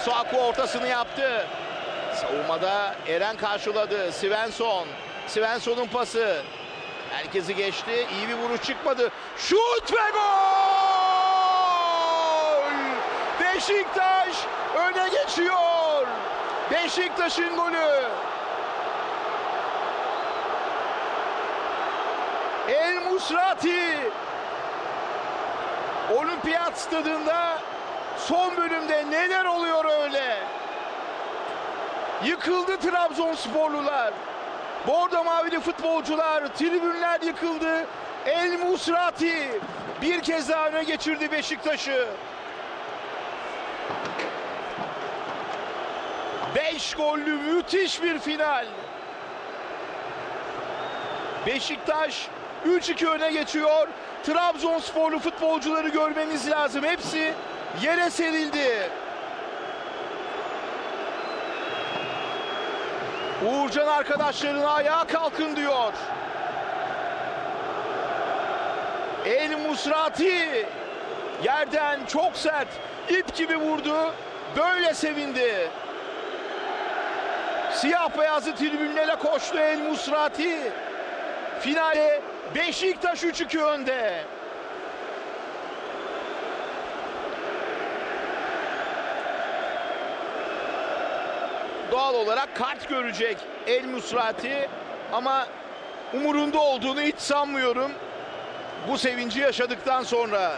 Masuaku ortasını yaptı. Savunmada Eren karşıladı. Svensson. Svensson'un pası. Herkesi geçti. İyi bir vuruş çıkmadı. Şut ve gol! Beşiktaş öne geçiyor. Beşiktaş'ın golü. El Musrati Olimpiyat stadında son bölümde Yıkıldı Trabzonsporlular. Bordo mavili futbolcular, tribünler yıkıldı. El Musrati bir kez daha öne geçirdi Beşiktaş'ı. 5 gollü müthiş bir final. Beşiktaş 3-2 öne geçiyor. Trabzonsporlu futbolcuları görmeniz lazım. Hepsi yere serildi. Uğurcan arkadaşlarına ayağa kalkın diyor. El Musrati yerden çok sert ip gibi vurdu. Böyle sevindi. Siyah beyazlı tribünlere koştu El Musrati. Finale Beşiktaş 3-2 önde. Doğal olarak kart görecek El Musrati ama umurunda olduğunu hiç sanmıyorum. Bu sevinci yaşadıktan sonra